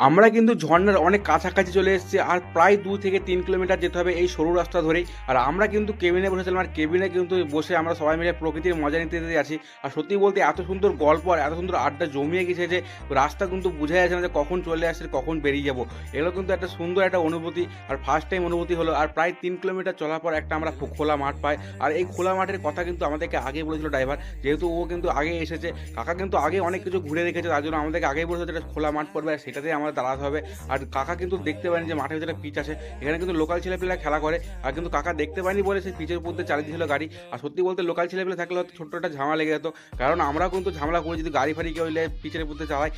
আমরা কিন্তু ঝর্ণার অনেক কাছাকাছি চলে এসেছি আর প্রায় দু থেকে তিন কিলোমিটার যেতে হবে এই সরু রাস্তা ধরেই। আর আমরা কিন্তু কেবিনে বসেছিলাম, আর কেবিনে কিন্তু বসে আমরা সবাই মিলে প্রকৃতির মজা নিতে নিতে আছি আর সত্যি বলতে এত সুন্দর গল্প আর এত সুন্দর আড্ডা জমিয়ে গেছে যে রাস্তা কিন্তু বোঝা যাচ্ছে না যে কখন চলে আসছে, কখন বেরিয়ে যাব। এগুলো কিন্তু একটা সুন্দর একটা অনুভূতি আর ফার্স্ট টাইম অনুভূতি হলো। আর প্রায় তিন কিলোমিটার চলার পর একটা আমরা খোলা মাঠ পাই। আর এই খোলা মাঠের কথা কিন্তু আমাদেরকে আগে বলেছিল ড্রাইভার যেহেতু ও কিন্তু আগে এসেছে। কাকা কিন্তু আগে অনেক কিছু ঘুরে রেখেছে তার জন্য আমাদেরকে আগেই বলেছে একটা খোলা মাঠ পড়বে, আর সেটাতেই আমাদের দাঁড়াতে হবে। আর কাকা কিন্তু দেখতে পায়নি যে মাঠের ভিতরে পিচ আছে। এখানে কিন্তু লোকাল ছেলেপেলা খেলা করে। আর কিন্তু কাকা দেখতে পায়নি বলে সেই পিচের উপর দিয়ে চালিয়ে দিয়েছিল গাড়ি। আর সত্যি বলতে লোকাল ছেলেপেলে থাকলে হয়তো ছোট্ট একটা ঝামেলা লেগে যেত। কারণ আমরাও কিন্তু ঝামেলা করি যদি গাড়ি ফাড়ি কেউ পিচের উপর দিয়ে চালাই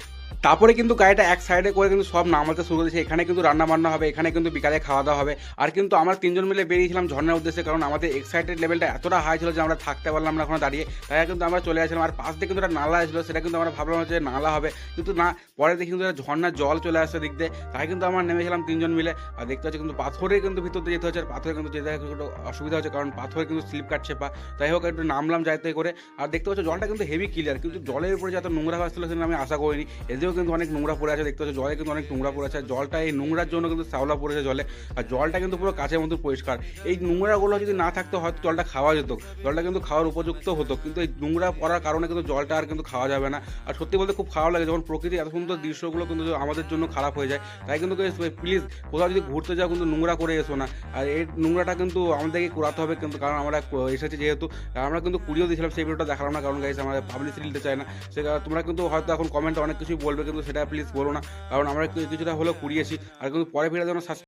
তারপরে কিন্তু গাড়িটা এক সাইডে করে কিন্তু সব নামাতে শুরু করেছে। এখানে কিন্তু রান্না বান্না হবে, এখানে কিন্তু বিকালে খাওয়া দাওয়া হবে। আর কিন্তু আমরা তিনজন মিলে বেরিয়েছিলাম ঝর্ণার উদ্দেশ্যে, কারণ আমাদের এক্সাইটেড লেভেলটা এতটা হাই ছিল যে আমরা থাকতে পারলাম না ওখানে দাঁড়িয়ে। তাই কিন্তু আমরা চলে আসলাম। আর পাশ দিয়ে কিন্তু একটা নালা আসলো সেটা কিন্তু আমরা ভাবলাম যে নালা হবে। কিন্তু না, পরে দেখি কিন্তু ঝর্ণার জল চলে আসছে দিক দিয়ে। তাই কিন্তু আমরা নেমেছিলাম তিনজন মিলে। আর দেখতে পাচ্ছি কিন্তু পাথরে কিন্তু ভিতর দিয়ে যেতে হচ্ছে, আর পাথরে কিন্তু যেতে একটু অসুবিধা হচ্ছে, কারণ পাথরে কিন্তু স্লিপ কাটছে পা। তাই হোক, একটু নামলাম যাইতে করে। আর দেখতে পাচ্ছি জলটা কিন্তু হেভি ক্লিয়ার কিন্তু জলের উপরে যত নোংরা আসছিল সেটা আমি আশা করিনি। এদিকেও কিন্তু অনেক নোংরা পড়ে আছে, দেখতে পাচ্ছি, জলে কিন্তু অনেক নোংরা পড়ে আছে। জলটা এই নোংরার জন্য কিন্তু শ্যাওলা পড়েছে জলে। আর জলটা কিন্তু পুরো কাছের মতো পরিষ্কার। এই নোংরাগুলো যদি না থাকতো, হয়তো জলটা খাওয়া যেত। জলটা কিন্তু খাওয়ার উপযুক্ত হতো। কিন্তু এই নোংরা পড়ার কারণে কিন্তু জলটা আর কিন্তু খাওয়া যাবে না। আর সত্যি বলতে খুব খারাপ লাগে, যখন প্রকৃতি এত সুন্দর দৃশ্যগুলো কিন্তু আমাদের জন্য খারাপ হয়ে যায়। তাই কিন্তু প্লিজ কোথাও যদি ঘুরতে যাও কিন্তু নোংরা করে এসো না। আর এই নোংরাটা কিন্তু আমাদেরকে করাতে হবে কিন্তু, কারণ আমরা এসেছি যেহেতু। আমরা কিন্তু কুড়িয়েও দিয়েছিলাম সেই ভিডিওটা দেখালাম না, কারণ গাইছে আমাদের পাবলিসিটি দিতে চায় না। সে তোমরা কিন্তু হয়তো এখন কমেন্টে অনেক কিছুই বলবে কিন্তু সেটা প্লিজ বলো না। কারণ আমরা কিছুটা হলেও কুড়িয়েছি, আর কিন্তু পরে ফিরে যেন